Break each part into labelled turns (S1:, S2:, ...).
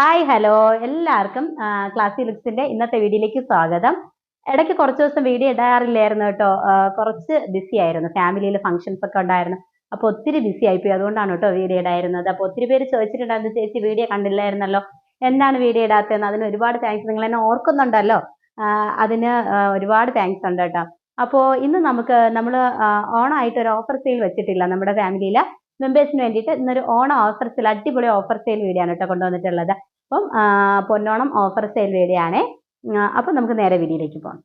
S1: Hi hello എല്ലാവർക്കും ക്ലാസി ലുക്സിന്റെ ഇന്നത്തെ വീഡിയോയിലേക്ക് സ്വാഗതം. ഇടയ്ക്ക് കുറച്ച് ദിവസം വീഡിയോ ഇടാറില്ലായിരുന്നു കേട്ടോ. കുറച്ച് ബിസി ആയിരുന്നു. ഫാമിലിയിൽ ഫംഗ്ഷൻസ് ഒക്കെ ഉണ്ടായിരുന്നു. അപ്പോൾ ഒത്തിരി ബിസി ആയിപ്പോയി. അതുകൊണ്ടാണ് കേട്ടോ വീഡിയോ ഇടായിരുന്നത്. അപ്പോൾ ഒത്തിരി പേര് ചോദിച്ചിട്ടുണ്ടായിരുന്നു ചേച്ചി വീഡിയോ കണ്ടില്ലായിരുന്നല്ലോ. എന്താണ് വീഡിയോ ഇടാത്തതെന്ന്? അതിന് ഒരുപാട് താങ്ക്സ് നിങ്ങൾ എന്നെ ഓർക്കുന്നുണ്ടല്ലോ. അതിന് ഒരുപാട് താങ്ക്സ് ഉണ്ട് കേട്ടോ. അപ്പോൾ ഇന്ന് നമുക്ക് നമ്മൾ ഓണായിട്ട് ഒരു ഓഫർ സെയിൽ വെച്ചിട്ടില്ല നമ്മുടെ ഫാമിലിയിൽ മെമ്പേഴ്സിന് വേണ്ടിയിട്ട് ഇന്നൊരു ഓണം ഓഫർ സെയിൽ അടിപൊളി ഓഫർ സെയിൽ വീഡിയോ ആണ് കേട്ടോ കൊണ്ടുവന്നിട്ടുള്ളത്. അപ്പം പൊന്നോണം ഓഫർ സെയിൽ വീഡിയോ ആണേ അപ്പം നമുക്ക് നേരെ വീഡിയോയിലേക്ക് പോകാം.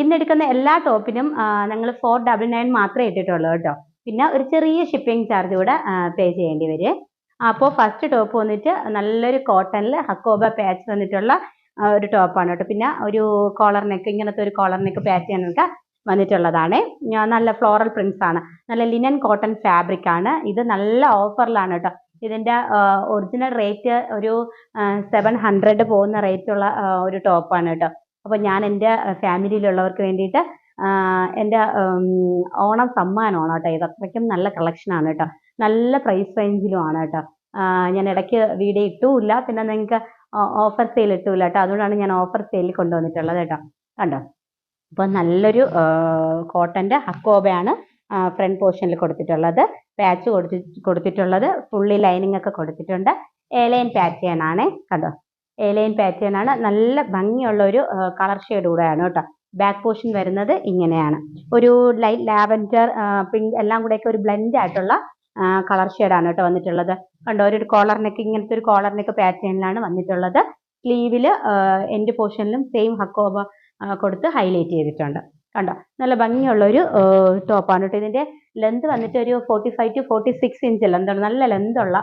S1: ഇന്നെടുക്കുന്ന എല്ലാ ടോപ്പിനും ഞങ്ങൾ ഫോർ ഡബിൾ നയൻ മാത്രമേ ഇട്ടിട്ടുള്ളൂ കേട്ടോ. പിന്നെ ഒരു ചെറിയ ഷിപ്പിംഗ് ചാർജ് കൂടെ പേ ചെയ്യേണ്ടി വരും. അപ്പോൾ ഫസ്റ്റ് ടോപ്പ് വന്നിട്ട് നല്ലൊരു കോട്ടണിൽ ഹക്കോബ പാച്ച് വന്നിട്ടുള്ള ഒരു ടോപ്പാണ് കേട്ടോ. പിന്നെ ഒരു കോളർ നെക്ക് ഇങ്ങനത്തെ ഒരു കോളർ നെക്ക് പാച്ച് ചെയ്യാനൊക്കെ വന്നിട്ടുള്ളതാണ്. നല്ല ഫ്ലോറൽ പ്രിന്റ്സ് ആണ്. നല്ല ലിനൻ കോട്ടൺ ഫാബ്രിക് ആണ്. ഇത് നല്ല ഓഫറിലാണ് കേട്ടോ. ഇതിന്റെ ഒറിജിനൽ റേറ്റ് ഒരു സെവൻ ഹൺഡ്രഡ് പോകുന്ന റേറ്റുള്ള ഒരു ടോപ്പാണ് കേട്ടോ അപ്പോൾ ഞാൻ എന്റെ ഫാമിലിയിലുള്ളവർക്ക് വേണ്ടിയിട്ട് എന്റെ ഓണം സമ്മാനമാണ് കേട്ടോ ഇത്. അത്രയ്ക്കും നല്ല കളക്ഷനാണ് കേട്ടോ നല്ല പ്രൈസ് റേഞ്ചിലുമാണ് കേട്ടോ ഞാൻ ഇടയ്ക്ക് വീഡിയോ ഇട്ടുമില്ല പിന്നെ നിങ്ങൾക്ക് ഓഫർ സെയിൽ ഇട്ടുമില്ല കേട്ടോ അതുകൊണ്ടാണ് ഞാൻ ഓഫർ സെയിലിൽ കൊണ്ടുവന്നിട്ടുള്ളത് കേട്ടോ കണ്ടോ? അപ്പോൾ നല്ലൊരു കോട്ടന്റെ ഹക്കോബയാണ് ഫ്രണ്ട് പോർഷനിൽ കൊടുത്തിട്ടുള്ളത് പാച്ച് കൊടുത്തി കൊടുത്തിട്ടുള്ളത് ഫുള്ളി ലൈനിങ് ഒക്കെ കൊടുത്തിട്ടുണ്ട്. ഏലൈൻ പാറ്റേൺ ആണ് കണ്ടോ? ഏലൈൻ പാറ്റേൺ ആണ്. നല്ല ഭംഗിയുള്ള ഒരു കളർ ഷെയ്ഡ് കൂടെയാണ് കേട്ടോ. ബാക്ക് പോർഷൻ വരുന്നത് ഇങ്ങനെയാണ്. ഒരു ലൈറ്റ് ലാവൻഡർ പിങ്ക് എല്ലാം കൂടെയൊക്കെ ഒരു ബ്ലെൻഡ് ആയിട്ടുള്ള കളർ ഷെയ്ഡാണ് കേട്ടോ വന്നിട്ടുള്ളത്. കണ്ടോ? ഒരു കോളറിനൊക്കെ നെക്ക് ഇങ്ങനത്തെ ഒരു കോളറിനൊക്കെ നെക്ക് പാറ്റേണിലാണ് വന്നിട്ടുള്ളത്. സ്ലീവിൽ എൻഡ് പോർഷനിലും സെയിം ഹക്കോബ കൊടുത്ത് ഹൈലൈറ്റ് ചെയ്തിട്ടുണ്ട്. കണ്ടോ? നല്ല ഭംഗിയുള്ള ഒരു ടോപ്പാണ് കേട്ടോ. ഇതിന്റെ ലെന്ത് വന്നിട്ട് ഒരു forty five to forty six inch ലെന്താണ് നല്ല ലെന്ത് ഉള്ള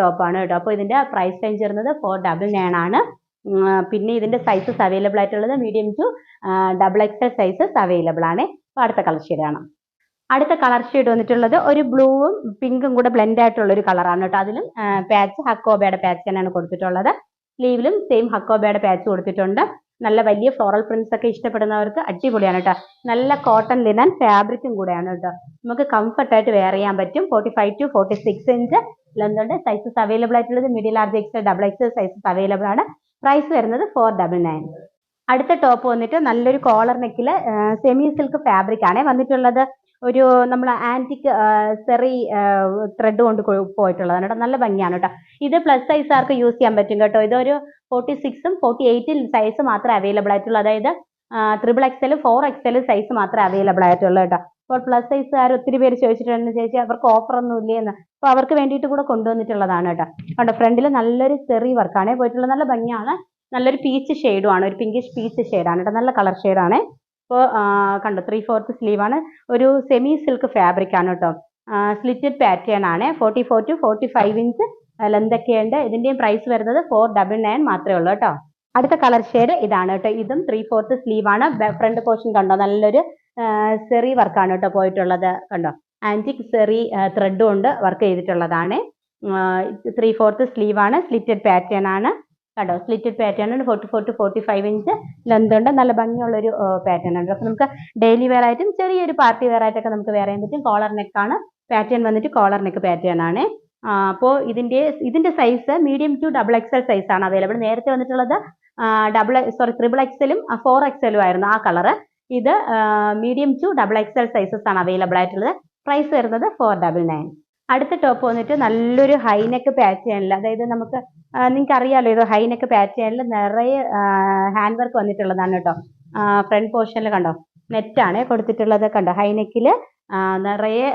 S1: ടോപ്പാണ് കേട്ടോ. അപ്പോൾ ഇതിന്റെ പ്രൈസ് റേഞ്ച് വരുന്നത് ഫോർ ഡബിൾ നയൻ ആണ്. പിന്നെ ഇതിന്റെ സൈസസ് അവൈലബിൾ ആയിട്ടുള്ളത് medium to double XL sizes available ആണ്. അപ്പോൾ അടുത്ത കളർ ഷെയ്ഡാണ് അടുത്ത കളർ ഷെയ്ഡ് വന്നിട്ടുള്ളത് ഒരു ബ്ലൂവും പിങ്കും കൂടെ ബ്ലെൻഡ് ആയിട്ടുള്ള ഒരു കളറാണ് കേട്ടോ. അതിലും പാച്ച് ഹക്കോബയുടെ പാച്ച് തന്നെയാണ് കൊടുത്തിട്ടുള്ളത്. സ്ലീവിലും സെയിം ഹക്കോബയുടെ പാച്ച് കൊടുത്തിട്ടുണ്ട്. നല്ല വലിയ ഫ്ലോറൽ പ്രിന്റ്സ് ഒക്കെ ഇഷ്ടപ്പെടുന്നവർക്ക് അടിപൊളിയാണ് കേട്ടോ നല്ല കോട്ടൺ ലിനൻ ഫാബ്രിക്കും കൂടെയാണ് കേട്ടോ നമുക്ക് കംഫർട്ട് ആയിട്ട് വെയർ ചെയ്യാൻ പറ്റും. Forty five to forty six inch ലെന്തുണ്ട് sizes available ആയിട്ടുള്ളത് medium large X double X sizes available ആണ്. പ്രൈസ് വരുന്നത് ഫോർ ഡബിൾ നയൻ അടുത്ത ടോപ്പ് വന്നിട്ട് നല്ലൊരു കോളർ നെക്കിൽ സെമി സിൽക്ക് ഫാബ്രിക് ആണ് വന്നിട്ടുള്ളത്. ഒരു നമ്മൾ ആന്റിക് സെറി ത്രെഡ് കൊണ്ട് പോയിട്ടുള്ളതാണ് കേട്ടോ. നല്ല ഭംഗിയാണ് കേട്ടോ. ഇത് പ്ലസ് സൈസ് ആർക്ക് യൂസ് ചെയ്യാൻ പറ്റും കേട്ടോ? ഇതൊരു ഫോർട്ടി സിക്സും ഫോർട്ടി എയ്റ്റും സൈസ് മാത്രമേ അവൈലബിൾ ആയിട്ടുള്ളൂ. അതായത് triple XL four XL size മാത്രമേ അവൈലബിൾ ആയിട്ടുള്ളൂ കേട്ടോ. അപ്പോൾ പ്ലസ് സൈസുകാർ ഒത്തിരി പേര് ചോദിച്ചിട്ടുണ്ട് ചേച്ചി അവർക്ക് ഓഫർ ഒന്നും ഇല്ലേന്ന്. അപ്പോൾ അവർക്ക് വേണ്ടിയിട്ട് കൂടെ കൊണ്ടുവന്നിട്ടുള്ളതാണ് കേട്ടോ. കണ്ടോ ഫ്രണ്ടിൽ നല്ലൊരു ചെറി വർക്കാണ് പോയിട്ടുള്ളത് നല്ല ഭംഗിയാണ്. നല്ലൊരു പീച്ച് ഷെയ്ഡും ആണ്. ഒരു പിങ്കിഷ് പീച്ച് ഷെയ്ഡാണ് കേട്ടോ. നല്ല കളർ ഷെയ്ഡാണ് ഇപ്പോൾ കണ്ടോ ത്രീ ഫോർത്ത് സ്ലീവ് ആണ്. ഒരു സെമി സിൽക്ക് ഫാബ്രിക് ആണ് കേട്ടോ സ്ലിറ്റഡ് പാറ്റേൺ ആണ്. Forty four to forty five inch ലെന്തൊക്കെയുണ്ട് ഇതിന്റെയും പ്രൈസ് വരുന്നത് ഫോർ ഡബിൾ നയൻ മാത്രമേ ഉള്ളൂ കേട്ടോ അടുത്ത കളർ ഷെയ്ഡ് ഇതാണ് കേട്ടോ ഇതും ത്രീ ഫോർത്ത് സ്ലീവ് ആണ് ഫ്രണ്ട് പോർഷൻ കണ്ടോ നല്ലൊരു സെറി വർക്കാണ് കേട്ടോ പോയിട്ടുള്ളത് കണ്ടോ. ആന്റിക് സെറി ത്രെഡും ഉണ്ട് വർക്ക് ചെയ്തിട്ടുള്ളതാണ്. ത്രീ ഫോർത്ത് സ്ലീവ് ആണ്. സ്ലിറ്റഡ് പാറ്റേൺ ആണ്. കണ്ടോ? സ്ലിറ്റഡ് പാറ്റേൺ ഉണ്ട്. Forty four to forty five inch length ഉണ്ട്. നല്ല ഭംഗിയുള്ളൊരു പാറ്റേൺ ഉണ്ട്. അപ്പോൾ നമുക്ക് ഡെയിലി വെയർ ആയിട്ടും ചെറിയൊരു പാർട്ടി വെയർ ആയിട്ടൊക്കെ നമുക്ക് വെയർ ചെയ്യാൻ പറ്റും. കോളർ നെക്കാണ് പാറ്റേൺ വന്നിട്ട് കോളർ നെക്ക് പാറ്റേൺ ആണ്. അപ്പോൾ ഇതിന്റെ ഇതിന്റെ size medium to double XL size ആണ് അവൈലബിൾ നേരത്തെ വന്നിട്ടുള്ളത് ഡബിൾ സോറി ത്രിബിൾ എക്സലും ഫോർ എക്സലും ആയിരുന്നു ആ കളറ് ഇത് medium to double XL sizes ആണ് അവൈലബിൾ ആയിട്ടുള്ളത്. പ്രൈസ് വരുന്നത് ഫോർ ഡബിൾ നയൻ അടുത്ത ടോപ്പ് വന്നിട്ട് നല്ലൊരു ഹൈനെക്ക് പാറ്റേണിൽ അതായത് നമുക്ക് നിങ്ങൾക്ക് അറിയാലോ ഇത് ഹൈനെക്ക് പാറ്റേണിൽ നിറയെ ഹാൻഡ് വർക്ക് വന്നിട്ടുള്ളതാണ് കേട്ടോ ഫ്രണ്ട് പോർഷനിൽ കണ്ടോ? നെറ്റാണ് കൊടുത്തിട്ടുള്ളത് കണ്ടോ? ഹൈനെക്കിൽ നിറയെ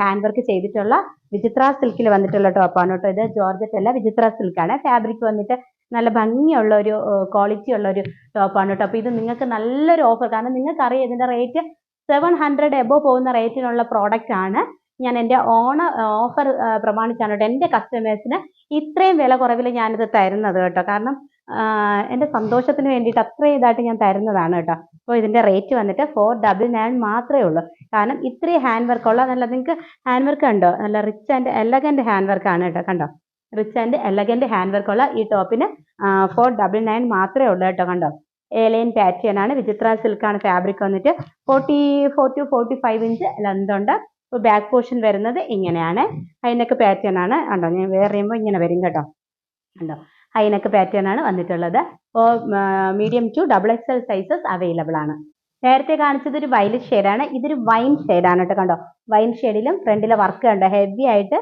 S1: ഹാൻഡ് വർക്ക് ചെയ്തിട്ടുള്ള വിചിത്ര സിൽക്കിൽ വന്നിട്ടുള്ള ടോപ്പാണ് കേട്ടോ ഇത് ജോർജറ്റ് അല്ല വിചിത്ര സിൽക്കാണ് ഫാബ്രിക് വന്നിട്ട് നല്ല ഭംഗിയുള്ള ഒരു ക്വാളിറ്റി ഉള്ള ഒരു ടോപ്പാണ് കേട്ടോ അപ്പോൾ ഇത് നിങ്ങൾക്ക് നല്ലൊരു ഓഫർ കാരണം നിങ്ങൾക്ക് അറിയാം ഇതിന്റെ റേറ്റ് സെവൻ ഹൺഡ്രഡ് എബോ പോകുന്ന റേറ്റിനുള്ള പ്രോഡക്റ്റ് ആണ്. ഞാൻ എന്റെ ഓണ ഓഫർ പ്രമാണിച്ചാണ് കേട്ടോ എന്റെ കസ്റ്റമേഴ്സിന് ഇത്രയും വില കുറവിൽ ഞാനിത് തരുന്നത് കേട്ടോ. കാരണം എന്റെ സന്തോഷത്തിന് വേണ്ടിയിട്ട് അത്രയും ഇതായിട്ട് ഞാൻ തരുന്നതാണ് കേട്ടോ. അപ്പോൾ ഇതിന്റെ റേറ്റ് വന്നിട്ട് ഫോർ ഡബിൾ നയൻ മാത്രമേ ഉള്ളൂ. കാരണം ഇത്രയും ഹാൻഡ് വർക്ക് ഉള്ള നല്ല നിങ്ങൾക്ക് ഹാൻഡ് വർക്ക് കണ്ടോ? നല്ല rich and elegant hand work ആണ് കേട്ടോ. കണ്ടോ? Rich and elegant hand work ഉള്ള ഈ ടോപ്പിന് ഫോർ ഡബിൾ നയൻ മാത്രമേ ഉള്ളൂ കേട്ടോ. കണ്ടോ? ഏലൈൻ പാറ്റേൺ ആണ്. വിചിത്ര സിൽക്കാണ് ഫാബ്രിക് വന്നിട്ട് forty four to forty five inch length ഉണ്ട്. ഇപ്പോൾ ബാക്ക് പോർഷൻ വരുന്നത് ഇങ്ങനെയാണ്. അതിനൊക്കെ പാറ്റേൺ ആണ്. കണ്ടോ? ഞാൻ വേറെ ചെയ്യുമ്പോൾ ഇങ്ങനെ വരും കേട്ടോ. കണ്ടോ? അതിനൊക്കെ പാറ്റേൺ ആണ് വന്നിട്ടുള്ളത്. അപ്പോൾ medium to double X L sizes available ആണ്. നേരത്തെ കാണിച്ചത് ഒരു വയലറ്റ് ഷെയ്ഡാണ് ഇതൊരു വൈൻ ഷെയ്ഡാണ് കേട്ടോ. കണ്ടോ? വൈൻ ഷെയ്ഡിലും ഫ്രണ്ടിലെ വർക്ക് കണ്ടോ? ഹെവി ആയിട്ട്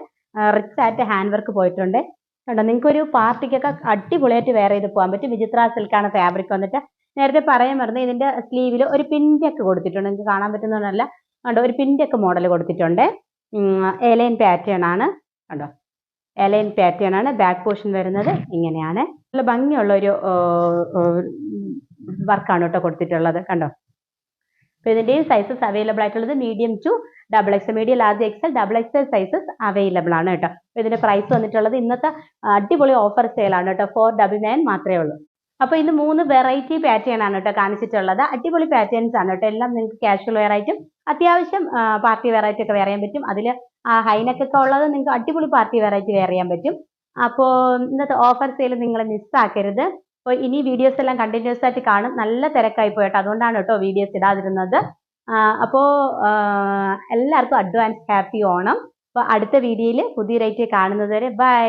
S1: റിച്ച് ആയിട്ട് ഹാൻഡ് വർക്ക് പോയിട്ടുണ്ട്. കണ്ടോ? നിങ്ങൾക്ക് ഒരു പാർട്ടിക്കൊക്കെ അടിപൊളിയായിട്ട് വെയർ ചെയ്ത് പോകാൻ പറ്റും. വിചിത്ര സിൽക്കാണ് ഫാബ്രിക് വന്നിട്ട്. നേരത്തെ പറയാൻ പറഞ്ഞത് ഇതിന്റെ സ്ലീവിൽ ഒരു പിന്റൊക്കെ കൊടുത്തിട്ടുണ്ട്. നിങ്ങൾക്ക് കാണാൻ പറ്റുന്നതല്ല കണ്ടോ ഒരു പിന്റൊക്കെ മോഡൽ കൊടുത്തിട്ടുണ്ട്. എലൈൻ പാറ്റേൺ ആണ്. കണ്ടോ? എലൈൻ പാറ്റേൺ ആണ്. ബാക്ക് പോർഷൻ വരുന്നത് ഇങ്ങനെയാണ്. നല്ല ഭംഗിയുള്ള ഒരു വർക്കാണ് കേട്ടോ കൊടുത്തിട്ടുള്ളത്. കണ്ടോ? അപ്പോൾ ഇതിന്റെയും സൈസസ് അവൈലബിൾ ആയിട്ടുള്ളത് medium to double X medium large XL double XL sizes available ആണ് കേട്ടോ. ഇതിന്റെ പ്രൈസ് വന്നിട്ടുള്ളത് ഇന്നത്തെ അടിപൊളി ഓഫർ സെയിലാണ് കേട്ടോ. ഫോർ ഡബിൾ നയൻ മാത്രമേ ഉള്ളൂ. അപ്പോൾ ഇന്ന് മൂന്ന് വെറൈറ്റി പാറ്റേൺ ആണ് കേട്ടോ കാണിച്ചിട്ടുള്ളത്. അടിപൊളി പാറ്റേൺസ് ആണ് കേട്ടോ. എല്ലാം നിങ്ങൾക്ക് കാഷ്വൽ വെയർ ആയിട്ടും അത്യാവശ്യം പാർട്ടി വെറൈറ്റി ഒക്കെ വെയർ ചെയ്യാൻ പറ്റും. അതിൽ ഒക്കെ ഉള്ളത് നിങ്ങൾക്ക് അടിപൊളി പാർട്ടി വെറൈറ്റി വെയർ ചെയ്യാൻ പറ്റും. അപ്പോൾ ഇന്നത്തെ ഓഫർ സെയിൽ നിങ്ങൾ മിസ്സാക്കരുത് അപ്പോൾ ഇനി വീഡിയോസ് എല്ലാം കണ്ടിന്യൂസ് ആയിട്ട് കാണും. നല്ല തിരക്കായി പോയിട്ട് അതുകൊണ്ടാണ് കേട്ടോ വീഡിയോസ് ഇടാതിരുന്നത്. അപ്പോൾ എല്ലാവർക്കും അഡ്വാൻസ് ഹാപ്പി ഓണം. അപ്പോൾ അടുത്ത വീഡിയോയിൽ പുതിയ റേറ്റ് കാണുന്നത് വരെ ബൈ